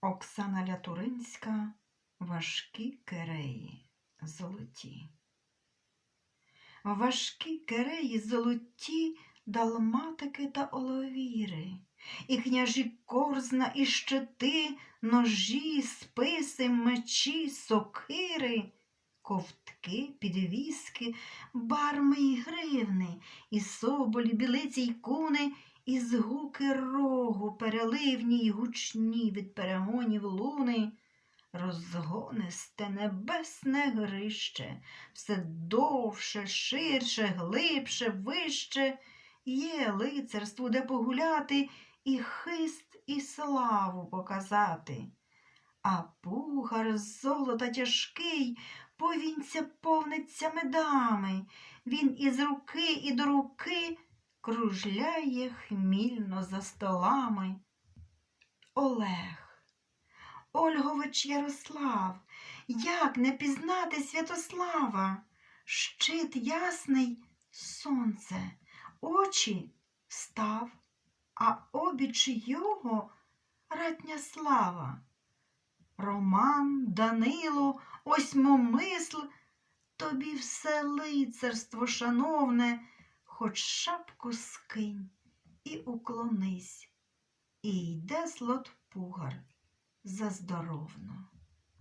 Оксана Лятуринська Важкі кереї золоті. Важкі кереї золоті далматики та оловіри, і княжі корзна, і щити, ножі, списи, мечі, сокири, ковтки, підвіски, барми й гривни, і соболі, білиці й куни, і згуки рогу, переливні й гучні від перегонів луни, розгонисте небесне грище, все довше, ширше, глибше, вище, є лицарство, де погуляти, і хист, і славу показати. А пугар золота тяжкий, повінця повниться медами, він із руки і до руки кружляє хмільно за столами. Олег, Ольгович Ярослав, як не пізнати Святослава? Щит ясний сонце, очі став, а обіч його ратня слава. Роман, Данило, осьмомисл, тобі все лицарство, шановне, хоч шапку скинь і уклонись, і йде слот пугар заздоровно.